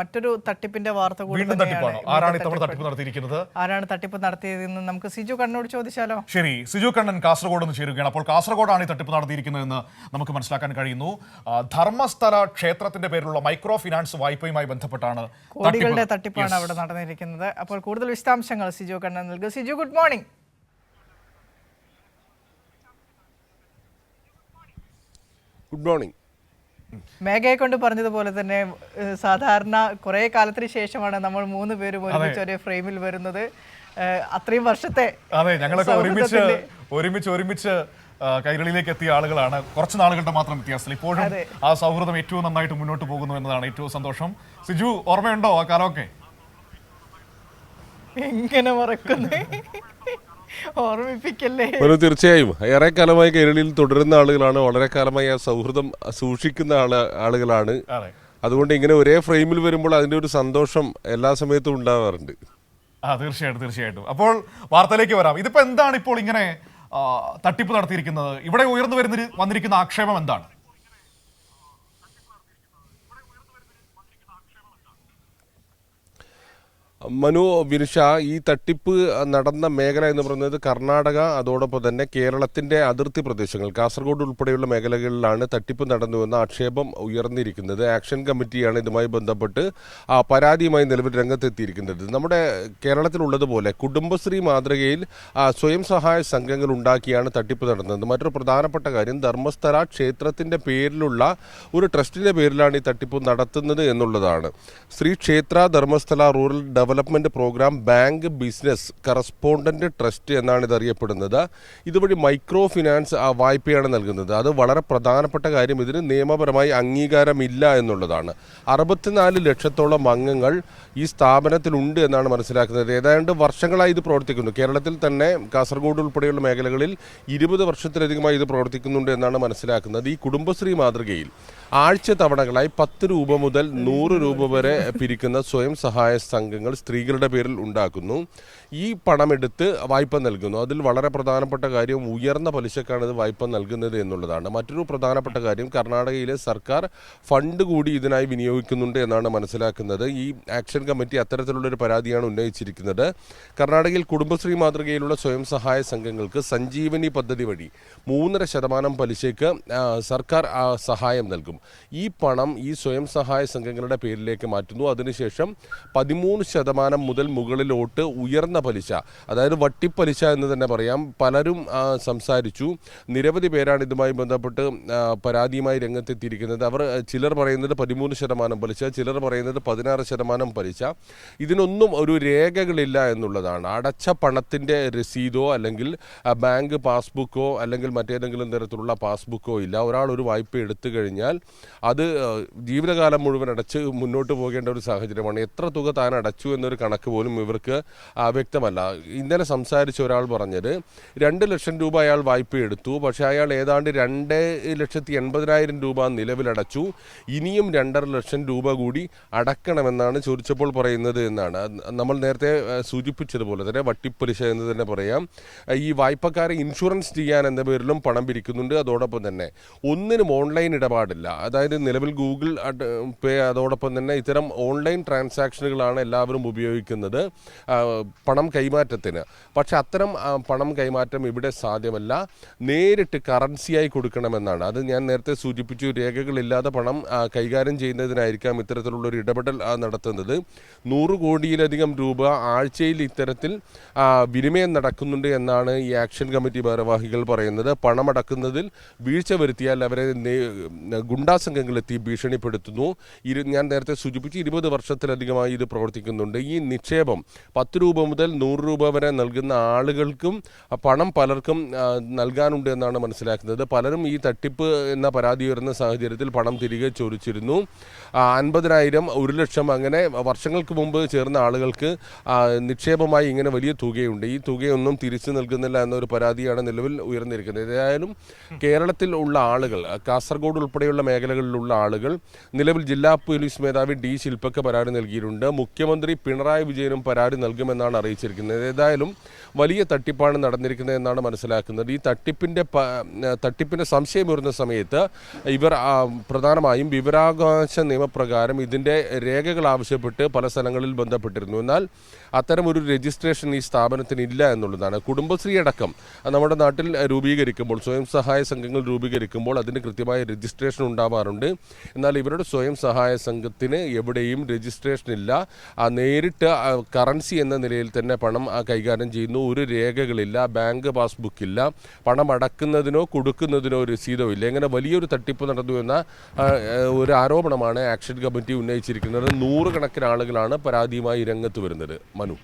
മറ്റൊരു തട്ടിപ്പിന്റെ വാർത്ത കൂടി വീണ്ടും തട്ടിപ്പാണോ? ആരാണ് ഇത്തവണ തട്ടിപ്പ്. നടത്തിയിരിക്കുന്നത്? ആരാണ് തട്ടിപ്പ് നടത്തിയതെന്ന് നമുക്ക് സിജു കണ്ണോട് ചോദിച്ചാലോ? ശരി സിജു കണ്ണൻ കാസർഗോഡ് നിന്ന് ചേരുകയാണ്. അപ്പോൾ കാസർഗോഡാണ് ഈ തട്ടിപ്പ് നടത്തിയിരിക്കുന്നതെന്ന് നമുക്ക് മനസ്സിലാക്കാൻ കഴിയുന്നു. ധർമ്മസ്ഥല ക്ഷേത്രത്തിന്റെ പേരിലുള്ള മൈക്രോ ഫിനാൻസ് വായ്പയുമായി ബന്ധപ്പെട്ടാണ് കോടികളുടെ തട്ടിപ്പ്. തട്ടിപ്പാണ് അവിടെ നടന്നിരിക്കുന്നത്. അപ്പോൾ കൂടുതൽ വിശദാംശങ്ങൾ സിജു കണ്ണൻ നൽകും. Siju good morning good morning മേഘയെ കൊണ്ട് പറഞ്ഞതുപോലെ തന്നെ സാധാരണ കുറെ കാലത്തിന് ശേഷമാണ് നമ്മൾ മൂന്ന് പേരും ഒരുമിച്ച് ഒരേ ഫ്രെയിമിൽ വരുന്നത്. അത്രയും വർഷത്തെ അതെ ഞങ്ങളൊക്കെ ഒരുമിച്ച് ഒരുമിച്ച് ഒരുമിച്ച് കൈരളിയിലേക്ക് എത്തിയ ആളുകളാണ്. കുറച്ച് നാളുകളുടെ മാത്രം വ്യത്യാസത്തിൽ. ഇപ്പോഴും ആ സൗഹൃദം ഏറ്റവും നന്നായിട്ട് മുന്നോട്ട് പോകുന്നു എന്നതാണ് ഏറ്റവും സന്തോഷം. സിജു ഓർമ്മയുണ്ടോ ആ കാലമൊക്കെ എങ്ങനെ മറക്കുന്നേ? ഓർമ്മിപ്പിക്കല്ലേ? മനു തീർച്ചയായും. ഏറെ കാലമായി കേരളയിൽ തുടരുന്ന ആളുകളാണ് വളരെ കാലമായി ആ സൗഹൃദം സൂക്ഷിക്കുന്ന ആൾ ആളുകളാണ്. അതുകൊണ്ട് ഇങ്ങനെ ഒരേ ഫ്രെയിമിൽ വരുമ്പോൾ അതിന്റെ ഒരു സന്തോഷം എല്ലാ സമയത്തും ഉണ്ടാവാറുണ്ട്. ആ തീർച്ചയായിട്ടും തീർച്ചയായിട്ടും. അപ്പോൾ വാർത്തയിലേക്ക് വരാം. ഇതിപ്പോ എന്താണ് ഇപ്പോൾ ഇങ്ങനെ ആ, തട്ടിപ്പ് നടത്തിയിരിക്കുന്നത്? ഇവിടെ ഉയർന്നു വരുന്ന വന്നിരിക്കുന്ന ആക്ഷേപം എന്താണ്? മനു വിനുഷ ഈ തട്ടിപ്പ് നടന്ന മേഖല എന്ന് പറയുന്നത് കർണാടക അതോടൊപ്പം തന്നെ കേരളത്തിന്റെ അതിർത്തി പ്രദേശങ്ങൾ. കാസർഗോഡ് ഉൾപ്പെടെയുള്ള മേഖലകളിലാണ് തട്ടിപ്പ് നടന്നുവെന്ന ആക്ഷേപം ഉയർന്നിരിക്കുന്നത്. ആക്ഷൻ കമ്മിറ്റിയാണ് ഇതുമായി ബന്ധപ്പെട്ട് പരാതിയുമായി നിലവിൽ രംഗത്തെത്തിയിരിക്കുന്നത്. നമ്മുടെ കേരളത്തിലുള്ളതുപോലെ കുടുംബശ്രീ മാതൃകയിൽ സ്വയം സഹായ സംഘങ്ങൾ ഉണ്ടാക്കിയാണ് തട്ടിപ്പ് നടന്നത്. മറ്റൊരു പ്രധാനപ്പെട്ട കാര്യം ധർമ്മസ്ഥല ക്ഷേത്രത്തിന്റെ പേരിലുള്ള ഒരു ട്രസ്റ്റിന്റെ പേരിലാണ് ഈ തട്ടിപ്പ് നടത്തുന്നത് എന്നുള്ളതാണ്. Shri Kshetra Dharmasthala rural development programme bank business correspondent trust എന്നാണ് ഇത് അറിയപ്പെടുന്നത് ഇതുവഴി മൈക്രോ ഫിനാൻസ് വായ്പയാണ് നൽകുന്നത്. അത് വളരെ പ്രധാനപ്പെട്ട കാര്യം. ഇതിന് നിയമപരമായി അംഗീകാരമില്ല എന്നുള്ളതാണ്. അറുപത്തിനാല് ലക്ഷത്തോളം അംഗങ്ങൾ ഈ സ്ഥാപനത്തിലുണ്ട് എന്നാണ് മനസ്സിലാക്കുന്നത്. ഏതാണ്ട് വർഷങ്ങളായി ഇത് പ്രവർത്തിക്കുന്നു. കേരളത്തിൽ തന്നെ കാസർഗോഡ് ഉൾപ്പെടെയുള്ള മേഖലകളിൽ ഇരുപത് വർഷത്തിലധികമായി ഇത് പ്രവർത്തിക്കുന്നുണ്ട് എന്നാണ് മനസ്സിലാക്കുന്നത്. ഈ കുടുംബശ്രീ മാതൃകയിൽ ആഴ്ച തവണകളായി പത്ത് രൂപ മുതൽ നൂറ് രൂപ വരെ പിരിക്കുന്ന സ്വയം സഹായ സംഘങ്ങൾ സ്ത്രീകളുടെ പേരിൽ ഉണ്ടാക്കുന്നു. ഈ പണമെടുത്ത് വായ്പ നൽകുന്നു. അതിൽ വളരെ പ്രധാനപ്പെട്ട കാര്യം ഉയർന്ന പലിശക്കാണ് ഇത് വായ്പ നൽകുന്നത് എന്നുള്ളതാണ്. മറ്റൊരു പ്രധാനപ്പെട്ട കാര്യം കർണാടകയിലെ സർക്കാർ ഫണ്ട് കൂടി ഇതിനായി വിനിയോഗിക്കുന്നുണ്ട് എന്നാണ് മനസ്സിലാക്കുന്നത്. ഈ ആക്ഷൻ കമ്മിറ്റി അത്തരത്തിലുള്ള ഒരു പരാതിയാണ് ഉന്നയിച്ചിരിക്കുന്നത്. കർണാടകയിൽ കുടുംബശ്രീ മാതൃകയിലുള്ള സ്വയം സഹായ സംഘങ്ങൾക്ക് സഞ്ജീവനി പദ്ധതി വഴി മൂന്നര ശതമാനം പലിശയ്ക്ക് സർക്കാർ സഹായം നൽകും. ഈ പണം ഈ സ്വയം സഹായ സംഘങ്ങളുടെ പേരിലേക്ക് മാറ്റുന്നു. അതിനുശേഷം പതിമൂന്ന് ശതമാനം മുതൽ മുകളിലോട്ട് ഉയർന്ന പലിശ അതായത് വട്ടിപ്പലിശ എന്ന് തന്നെ പറയാം. പലരും സംസാരിച്ചു. നിരവധി പേരാണ് ഇതുമായി ബന്ധപ്പെട്ട് പരാതിയുമായി രംഗത്തെത്തിയിരിക്കുന്നത്. അവർ ചിലർ പറയുന്നത് പതിമൂന്ന് ശതമാനം പലിശ ചിലർ പറയുന്നത് പതിനാറ് ശതമാനം പലിശ. ഇതിനൊന്നും ഒരു രേഖകളില്ല എന്നുള്ളതാണ്. അടച്ച പണത്തിന്റെ രസീതോ അല്ലെങ്കിൽ ബാങ്ക് പാസ്ബുക്കോ അല്ലെങ്കിൽ മറ്റേതെങ്കിലും തരത്തിലുള്ള പാസ്ബുക്കോ ഇല്ല. ഒരാൾ ഒരു വായ്പ എടുത്തു കഴിഞ്ഞാൽ അത് ജീവിതകാലം മുഴുവൻ അടച്ച് മുന്നോട്ട് പോകേണ്ട ഒരു സാഹചര്യമാണ്. എത്ര തുക താൻ അടച്ചു എന്നൊരു കണക്ക് പോലും ഇവർക്ക് വ്യക്തമല്ല. ഇന്നലെ സംസാരിച്ച ഒരാൾ പറഞ്ഞത് രണ്ട് ലക്ഷം രൂപ അയാൾ വായ്പ എടുത്തു പക്ഷേ അയാൾ ഏതാണ്ട് രണ്ട് ലക്ഷത്തി എൺപതിനായിരം രൂപ നിലവിലടച്ചു. ഇനിയും രണ്ടര ലക്ഷം രൂപ കൂടി അടക്കണമെന്നാണ് ചോദിച്ചപ്പോൾ പറയുന്നത് എന്നാണ്. നമ്മൾ നേരത്തെ സൂചിപ്പിച്ചതുപോലെ തന്നെ വട്ടിപ്പലിശ എന്ന് തന്നെ പറയാം. ഈ വായ്പക്കാരെ ഇൻഷുറൻസ് ചെയ്യാൻ എന്ന പേരിലും പണം പിരിക്കുന്നുണ്ട്. അതോടൊപ്പം തന്നെ ഒന്നിനും ഓൺലൈൻ ഇടപാടില്ല. അതായത് നിലവിൽ ഗൂഗിൾ പേ അതോടൊപ്പം തന്നെ ഇത്തരം ഓൺലൈൻ ട്രാൻസാക്ഷനുകളാണ് എല്ലാവരും ഉപയോഗിക്കുന്നത് പണം കൈമാറ്റത്തിന്. പക്ഷെ അത്തരം പണം കൈമാറ്റം ഇവിടെ സാധ്യമല്ല. നേരിട്ട് കറൻസിയായി കൊടുക്കണമെന്നാണ്. അത് ഞാൻ നേരത്തെ സൂചിപ്പിച്ചു രേഖകളില്ലാതെ പണം കൈകാര്യം ചെയ്യുന്നതിനായിരിക്കാം ഇത്തരത്തിലുള്ള ഒരു ഇടപെടൽ നടത്തുന്നത്. നൂറ് കോടിയിലധികം രൂപ ആഴ്ചയിൽ ഇത്തരത്തിൽ വിനിമയം നടക്കുന്നുണ്ട് എന്നാണ് ഈ ആക്ഷൻ കമ്മിറ്റി ഭാരവാഹികൾ പറയുന്നത്. പണമടക്കുന്നതിൽ വീഴ്ച വരുത്തിയാൽ അവരെ ഗുണ്ടാസംഘങ്ങളെത്തി ഗുണ്ടാ സംഘങ്ങളെത്തി ഭീഷണിപ്പെടുത്തുന്നു. ഇരു ഞാൻ നേരത്തെ സൂചിപ്പിച്ചു ഇരുപത് വർഷത്തിലധികമായി ഇത് പ്രവർത്തിക്കുന്നുണ്ട്. ഈ നിക്ഷേപം. പത്ത് രൂപ മുതൽ നൂറ് രൂപ വരെ നൽകുന്ന ആളുകൾക്കും പണം പലർക്കും നൽകാനുണ്ട് എന്നാണ് മനസ്സിലാക്കുന്നത്. പലരും ഈ തട്ടിപ്പ് എന്ന പരാതി ഉയർന്ന സാഹചര്യത്തിൽ പണം തിരികെ ചോദിച്ചിരുന്നു. അൻപതിനായിരം ഒരു ലക്ഷം അങ്ങനെ വർഷങ്ങൾക്ക് മുമ്പ് ചേർന്ന ആളുകൾക്ക് നിക്ഷേപമായി ഇങ്ങനെ വലിയ തുകയുണ്ട്. ഈ തുകയൊന്നും തിരിച്ചു നൽകുന്നില്ല എന്നൊരു പരാതിയാണ് നിലവിൽ ഉയർന്നിരിക്കുന്നത്. ഏതായാലും കേരളത്തിൽ ഉള്ള ആളുകൾ കാസർഗോഡ് ഉൾപ്പെടെയുള്ള മേഖലകളിലുള്ള ആളുകൾ നിലവിൽ ജില്ലാ പോലീസ് മേധാവി ഡി ശില്പക്ക് പരാതി നൽകിയിട്ടുണ്ട്. മുഖ്യമന്ത്രി പിണറായി വിജയനും പരാതി നൽകുമെന്നാണ് അറിയിച്ചിരിക്കുന്നത്. ഏതായാലും വലിയ തട്ടിപ്പാണ് നടന്നിരിക്കുന്നത് എന്നാണ് മനസ്സിലാക്കുന്നത്. ഈ തട്ടിപ്പിന്റെ തട്ടിപ്പിന്റെ സംശയം വരുന്ന സമയത്ത് ഇവർ പ്രധാനമായും വിവരാവകാശ നിയമപ്രകാരം ഇതിന്റെ രേഖകൾ ആവശ്യപ്പെട്ട് പല സ്ഥലങ്ങളിൽ ബന്ധപ്പെട്ടിരുന്നു. എന്നാൽ അത്തരം ഒരു രജിസ്ട്രേഷൻ ഈ സ്ഥാപനത്തിന് ഇല്ല എന്നുള്ളതാണ്. കുടുംബശ്രീ അടക്കം നമ്മുടെ നാട്ടിൽ രൂപീകരിക്കുമ്പോൾ സ്വയം സഹായ സംഘങ്ങൾ രൂപീകരിക്കുമ്പോൾ അതിന് കൃത്യമായ രജിസ്ട്രേഷൻ ഉണ്ടാവാറുണ്ട്. എന്നാൽ ഇവരുടെ സ്വയം സഹായ സംഘത്തിന് എവിടെയും രജിസ്ട്രേഷൻ ഇല്ല. ആ നേരിട്ട് ആ കറൻസി എന്ന നിലയിൽ തന്നെ പണം കൈകാര്യം ചെയ്യുന്നു. ഒരു രേഖകളില്ല ബാങ്ക് പാസ്ബുക്കില്ല പണം അടക്കുന്നതിനോ കൊടുക്കുന്നതിനോ രസീതോ ഇല്ല. ഇങ്ങനെ വലിയൊരു തട്ടിപ്പ് നടന്നു എന്ന ഒരു ആരോപണമാണ് ആക്ഷൻ കമ്മിറ്റി ഉന്നയിച്ചിരിക്കുന്നത്. നൂറുകണക്കിന് ആളുകളാണ് പരാതിയുമായി രംഗത്ത് വരുന്നത്. മനു.